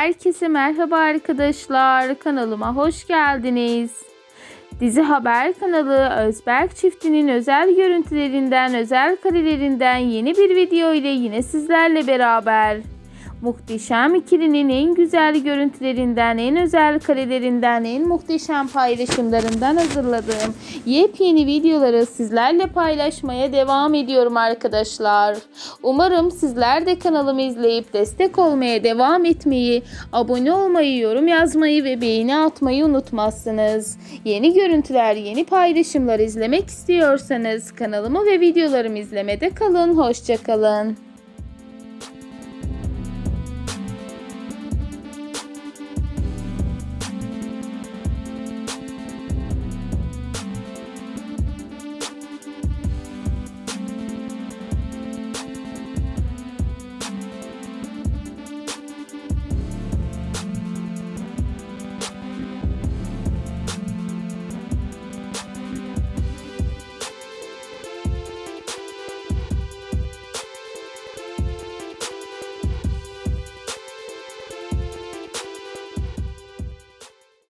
Herkese merhaba arkadaşlar. Kanalıma hoş geldiniz. Dizi Haber kanalı Özberk çiftinin özel görüntülerinden, özel karelerinden yeni bir video ile yine sizlerle beraber. Muhteşem ikilinin en güzel görüntülerinden, en özel karelerinden, en muhteşem paylaşımlarından hazırladığım yepyeni videoları sizlerle paylaşmaya devam ediyorum arkadaşlar. Umarım sizler de kanalımı izleyip destek olmaya devam etmeyi, abone olmayı, yorum yazmayı ve beğeni atmayı unutmazsınız. Yeni görüntüler, yeni paylaşımlar izlemek istiyorsanız kanalımı ve videolarımı izlemede kalın. Hoşçakalın.